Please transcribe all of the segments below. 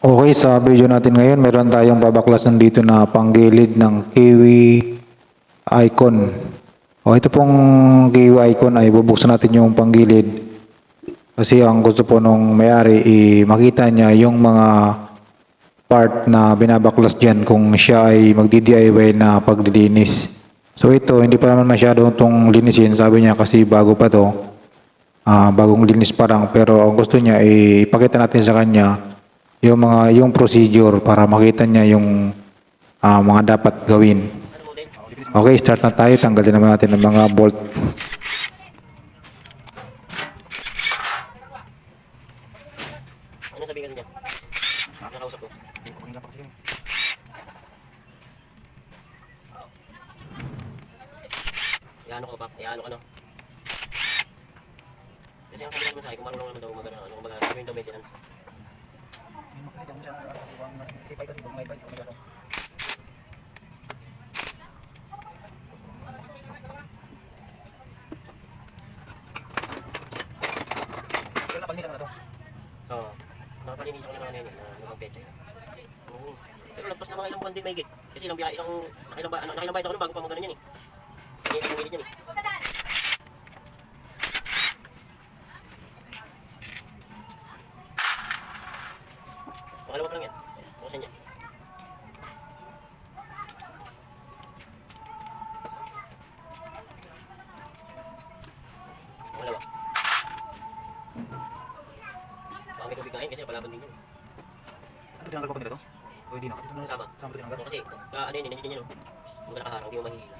Okay, sa video natin ngayon, meron tayong babaklasan dito na panggilid ng kiwi icon. O ito pong kiwi icon ay bubuksan natin yung panggilid. Kasi ang gusto po nung may-ari, i makita niya yung mga part na binabaklas dyan kung siya ay magdi-DIY na paglilinis. So ito, hindi pa naman masyado itong linisin. Sabi niya kasi bago pa to. Ah, bagong linis parang. Pero ang gusto niya, ay ipakita natin sa kanya yung mga yung procedure para makita niya yung ah, mga dapat gawin. Okay, start na tayo. Tanggalin naman natin ang mga bolt. Ano sabihin niya? Nakausap ko. Iano ko pa? Iano ka no? Kasi ang sabi naman sa akin, kung marunong naman daw magana, ano, kumbaga, gawin daw maintenance. Oo. Nakapalinis ako ng mga nene, na mga pecha. Oo. Pero lagpas na mga ilang buwan din may Kasi ilang biyahe, ilang, nakailang, ba, nakailang bayad ako nun bago pa magano yan eh. Hindi ko umilit yan eh. Pangalawa pa lang yan. Bukasan niya. Pangalawa. Baka may tubig kain kasi napalaban din yun. Ano tinanggal pa ba nila to? O hindi na? Ano sama? Saan ba tinanggal? Kasi, ka, ano yun, nandiyan yun. Kung nakaharap, hindi mo mahihila.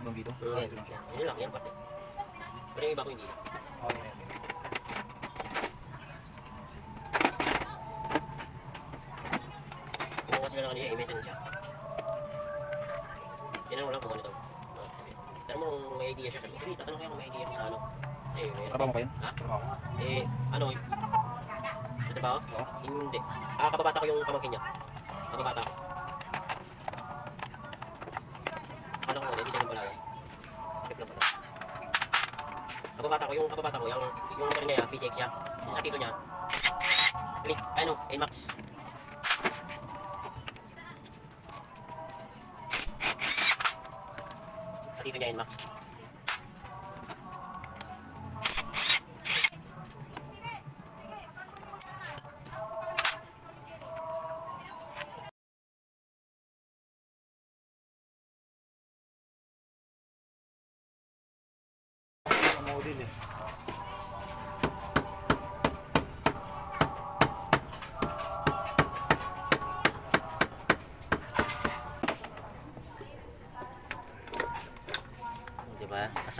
Hanggang dito? Mm, Ah, lang yan parte. Pero yung iba ko hindi. Ah, okay, okay. Ng ano yun, i-maintenance siya. Tinanong lang kung ano okay. Pero mo kung may idea siya, ko, sige, tatanong kaya kung may idea sa ano. Eh, Trabaho mo yan? Ha? Trabaho. Eh, ano, sa trabaho? Oo. Hindi. Ah, kababata ko yung pamangkin niya. Kababata ko. Ano ko, hindi siya ng balaya. Takip lang pala. Kababata ko, yung kababata ko, yung, yung motor niya, P6 siya. Yung sa tito niya, Click, ano, NMAX. Sa tito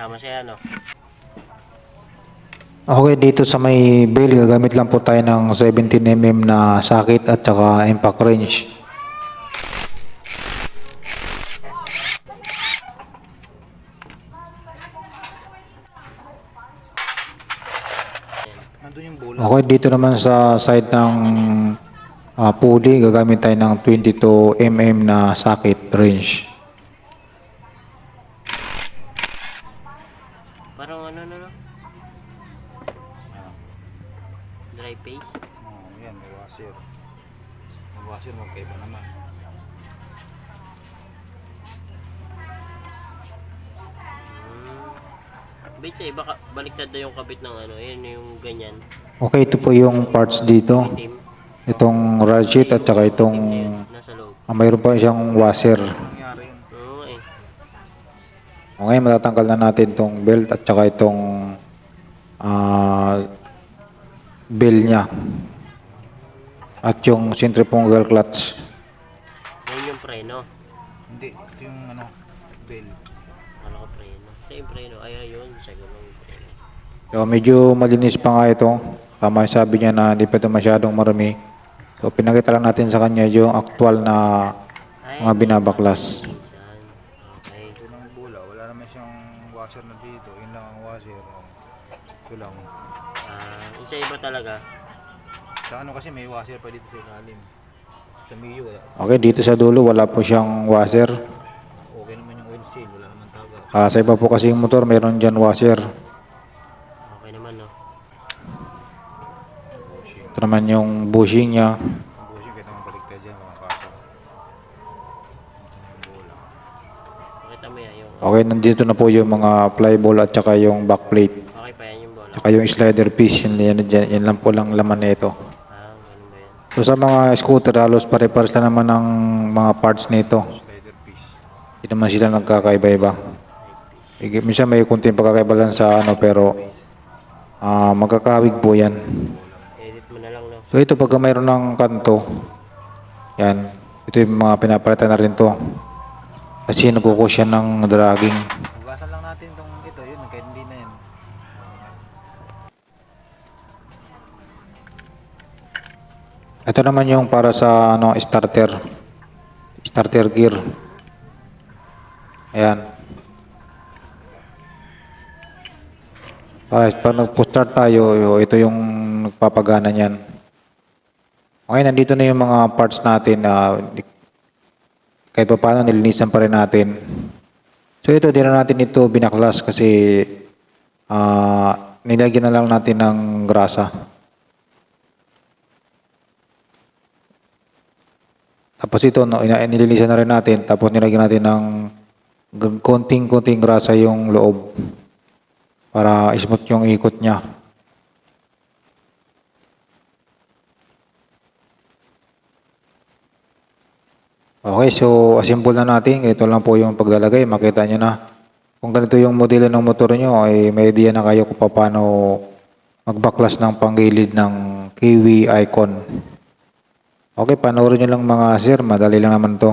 Kasama siya, ano. Okay, dito sa may bail, gagamit lang po tayo ng 17mm na sakit at saka impact range. Nandun yung bola. Okay, dito naman sa side ng uh, pulley, gagamit tayo ng 22mm na sakit range. Washer. Ang washer magkaiba naman. Bait sa iba, baliktad na yung kabit ng ano, yun yung ganyan. Okay, ito po yung parts dito. Itong ratchet at saka itong Nasa loob. ah, mayroon pa siyang washer. Oo eh. Okay, matatanggal na natin itong belt at saka itong ah bell niya. At yung centrifugal clutch. Ngayon yung preno. Hindi, ito yung ano, bell. Ano ko preno? Sa yung preno. Ay, ayun. Siguro yung preno. So medyo malinis pa nga ito. Tama yung sabi niya na hindi pa ito masyadong marumi. So pinakita lang natin sa kanya yung actual na Ay, mga binabaklas. Okay. Ito yung bola. Wala naman siyang washer na dito. Yun lang ang washer. Ito lang. Ah, yung sa iba talaga. Sa ano kasi may washer pa dito sa ilalim. Sa Mio wala. Okay, dito sa dulo wala po siyang washer. Okay naman yung oil seal, wala naman taga. Ah, sa iba po kasi yung motor meron dyan washer. Okay naman no. Bushing. Ito naman yung bushing niya. Ang bushing kahit naman baligtad dyan, bola. Pakita mo yan. Okay, nandito na po yung mga flyball at saka yung backplate. Okay pa yan yung bola. Saka yung slider piece, yun, yan, yan, yan lang po lang laman nito. So sa mga scooter, halos pare-pares lang naman ng mga parts nito. Hindi naman sila nagkakaiba-iba. Minsan may kunting pagkakaiba lang sa ano, pero ah magkakawig po yan. So ito pagka mayroon ng kanto, yan, ito yung mga pinapalitan na rin to. Kasi nagkukus yan ng dragging. Hugasan lang natin itong ito, yun, kahit hindi na yan. Ito naman yung para sa ano starter. Starter gear. Ayan. Para pag nagpo-start tayo, yo- ito yung nagpapagana niyan. Okay, nandito na yung mga parts natin na di- kahit pa paano nilinisan pa rin natin. So ito, di na natin ito binaklas kasi ah nilagyan na lang natin ng grasa. Tapos ito, no, nililisan na rin natin. Tapos nilagyan natin ng konting-konting grasa yung loob para smooth yung ikot niya. Okay, so assemble na natin. Ito lang po yung paglalagay. Makita nyo na. Kung ganito yung modelo ng motor nyo, ay may idea na kayo kung paano magbaklas ng panggilid ng Kiwi Icon. Okay, panoorin nyo lang mga sir. Madali lang naman to.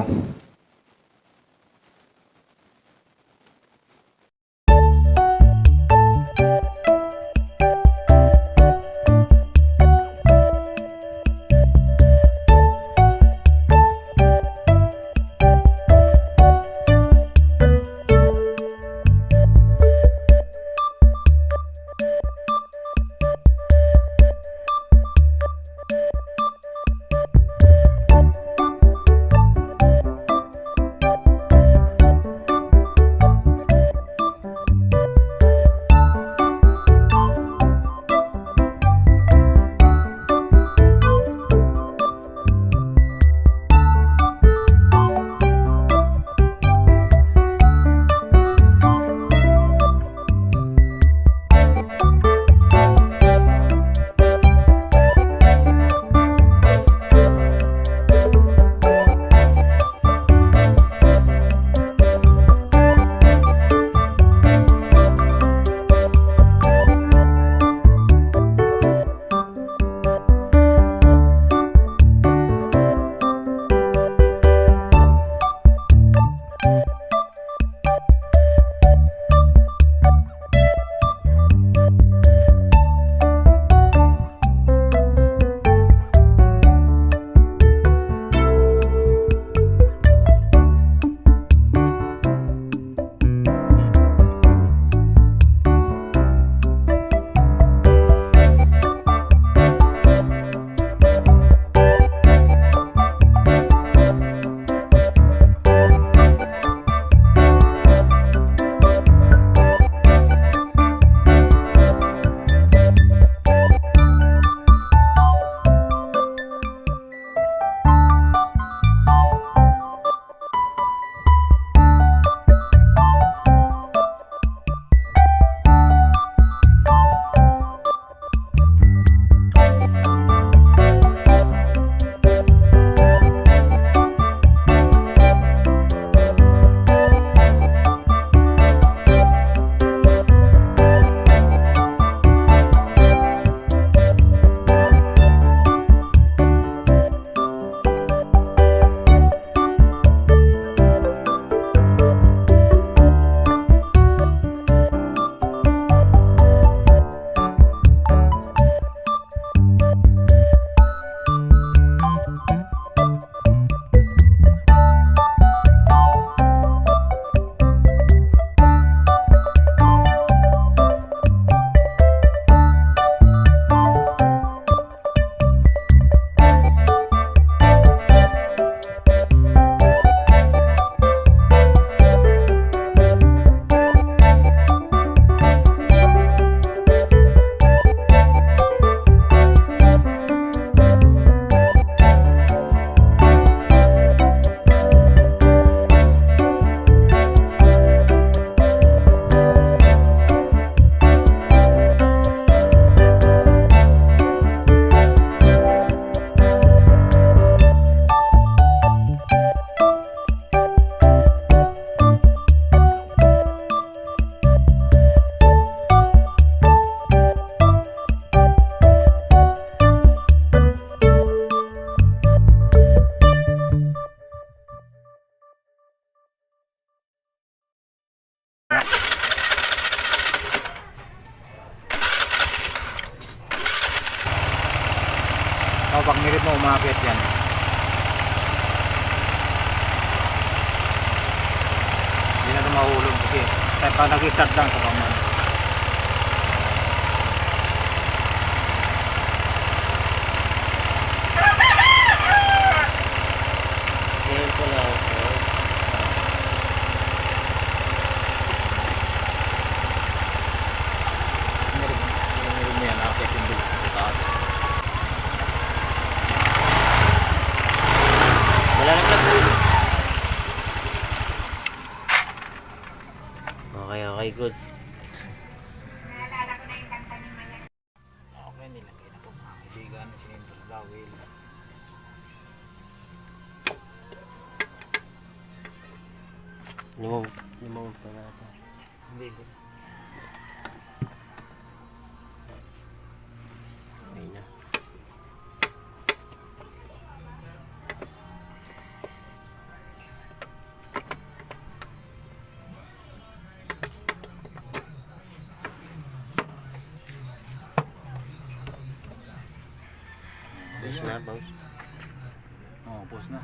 start. goods. Post oh, na, oh, post na.